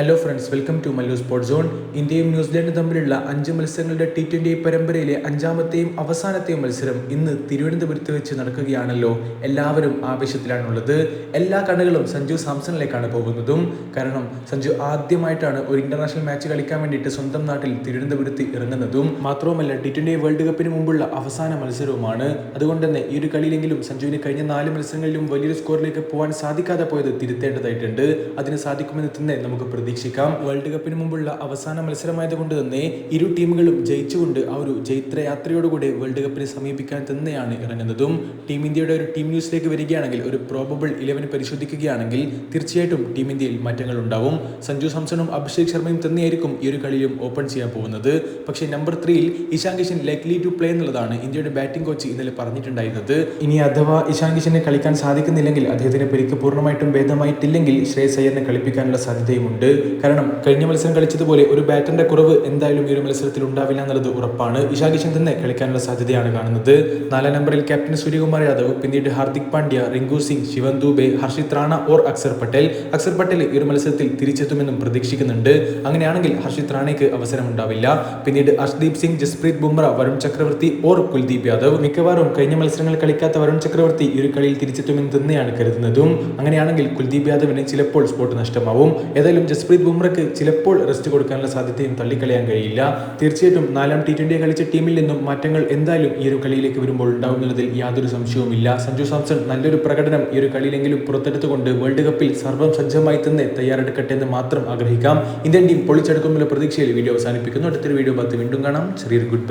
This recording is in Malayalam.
Hello friends welcome to Mallu sports zone ഇന്ത്യയും ന്യൂസിലൻഡും തമ്മിലുള്ള അഞ്ച് മത്സരങ്ങളുടെ ടി ട്വന്റി പരമ്പരയിലെ അഞ്ചാമത്തെയും അവസാനത്തെയും മത്സരം ഇന്ന് തിരുവനന്തപുരത്ത് വെച്ച് നടക്കുകയാണല്ലോ. എല്ലാവരും ആവേശത്തിലാണുള്ളത്. എല്ലാ കണ്ണുകളും സഞ്ജു സാംസണിലേക്കാണ് പോകുന്നതും. കാരണം സഞ്ജു ആദ്യമായിട്ടാണ് ഒരു ഇന്റർനാഷണൽ മാച്ച് കളിക്കാൻ വേണ്ടിയിട്ട് സ്വന്തം നാട്ടിൽ തിരുവനന്തപുരത്ത് ഇറങ്ങുന്നതും. മാത്രവുമല്ല ടി ട്വന്റി വേൾഡ് കപ്പിന് മുമ്പുള്ള അവസാന മത്സരവുമാണ്. അതുകൊണ്ട് തന്നെ ഈ ഒരു കളിയിലെങ്കിലും സഞ്ജുവിന് കഴിഞ്ഞ നാല് മത്സരങ്ങളിലും വലിയൊരു സ്കോറിലേക്ക് പോകാൻ സാധിക്കാതെ പോയത് തിരുത്തേണ്ടതായിട്ടുണ്ട്. അതിന് സാധിക്കുമെന്ന് തന്നെ നമുക്ക് പ്രതീക്ഷിക്കാം വേൾഡ് കപ്പിന് മുമ്പുള്ള അവസാന മത്സരമായതുകൊണ്ട് തന്നെ ഇരു ടീമുകളും ജയിച്ചുകൊണ്ട് ആ ഒരു ജൈത്രയാത്രയോടുകൂടി വേൾഡ് കപ്പിനെ സമീപിക്കാൻ തന്നെയാണ് ഇറങ്ങുന്നതും. ടീം ഇന്ത്യയുടെ ഒരു ടീം ന്യൂസിലേക്ക് വരികയാണെങ്കിൽ ഒരു പ്രോബബിൾ ഇലവൻ പരിശോധിക്കുകയാണെങ്കിൽ തീർച്ചയായിട്ടും ടീം ഇന്ത്യയിൽ മാറ്റങ്ങൾ ഉണ്ടാവും. സഞ്ജു സാംസണും അഭിഷേക് ശർമ്മയും തന്നെയായിരിക്കും ഈ ഒരു കളിയും ഓപ്പൺ ചെയ്യാൻ പോകുന്നത്. പക്ഷേ നമ്പർ ത്രീയിൽ Ishan Kishan likely to play എന്നുള്ളതാണ് ഇന്ത്യയുടെ ബാറ്റിംഗ് കോച്ച് ഇന്നലെ പറഞ്ഞിട്ടുണ്ടായിരുന്നത്. ഇനി അഥവാ ഇഷാൻ കിഷന് കളിക്കാൻ സാധിക്കുന്നില്ലെങ്കിൽ അദ്ദേഹത്തിന് പരിക്ക് പൂർണമായിട്ടും ഭേദമായിട്ടില്ലെങ്കിൽ ശ്രേയസ് അയ്യറിനെ കളിപ്പിക്കാനുള്ള സാധ്യതയുമുണ്ട്. കാരണം കഴിഞ്ഞ മത്സരം കളിച്ചതുപോലെ ഒരു ബാറ്ററിന്റെ കുറവ് എന്തായാലും ഈ ഒരു മത്സരത്തിൽ ഉണ്ടാവില്ല എന്നുള്ളത് ഉറപ്പാണ്. ഇഷാ കിഷൻ തന്നെ കളിക്കാനുള്ള സാധ്യതയാണ് കാണുന്നത്. നാലാം നമ്പറിൽ ക്യാപ്റ്റൻ സൂര്യകുമാർ യാദവ് പിന്നീട് ഹാർദിക് പാണ്ഡ്യ റിങ്കു സിംഗ് ശിവൻ ദൂബെ ഹർഷിത് റാണ ഓർ അക്സർ പട്ടേൽ. അക്സർ പട്ടേൽ ഈ ഒരു മത്സരത്തിൽ തിരിച്ചെത്തുമെന്നും പ്രതീക്ഷിക്കുന്നുണ്ട്. അങ്ങനെയാണെങ്കിൽ ഹർഷിത് റാണയ്ക്ക് അവസരം ഉണ്ടാവില്ല പിന്നീട് അർഷ്ദീപ് സിംഗ് ജസ്പ്രീത് ബുംറ വരുൺ ചക്രവർത്തി ഓർ കുൽദീപ് യാദവ്. മിക്കവാറും കഴിഞ്ഞ മത്സരങ്ങൾ കളിക്കാത്ത വരുൺ ചക്രവർത്തി ഈ ഒരു കളിയിൽ തിരിച്ചെത്തുമെന്ന് തന്നെയാണ് കരുതുന്നതും. അങ്ങനെയാണെങ്കിൽ കുൽദീപ് യാദവിന് ചിലപ്പോൾ സ്പോട്ട് നഷ്ടമാവും. ഏതായാലും ജസ്പ്രീത് ബുംറയ്ക്ക് ചിലപ്പോൾ റെസ്റ്റ് കൊടുക്കാനുള്ള സാധ്യതയും തള്ളിക്കളയാൻ കഴിയില്ല. തീർച്ചയായിട്ടും നാലാം ടി ട്വന്റി കളിച്ച ടീമിൽ നിന്നും മാറ്റങ്ങൾ എന്തായാലും ഈ ഒരു കളിയിലേക്ക് വരുമ്പോൾ ഉണ്ടാവുന്നതിൽ യാതൊരു സംശയവുമില്ല. സഞ്ജു സാംസൺ നല്ലൊരു പ്രകടനം ഈ ഒരു കളിയിലെങ്കിലും പുറത്തെടുത്തുകൊണ്ട് വേൾഡ് കപ്പിൽ സർവം സജ്ജമായി തന്നെ തയ്യാറെടുക്കട്ടെ എന്ന് മാത്രം ആഗ്രഹിക്കാം. ഇന്ത്യൻ ടീം പൊളിച്ചെടുക്കുമെന്നുള്ള പ്രതീക്ഷയിൽ വീഡിയോ അവസാനിപ്പിക്കുന്നു. അടുത്തൊരു വീഡിയോ പത്ത് വീണ്ടും കാണാം. ചെറിയൊരു ഗുഡ്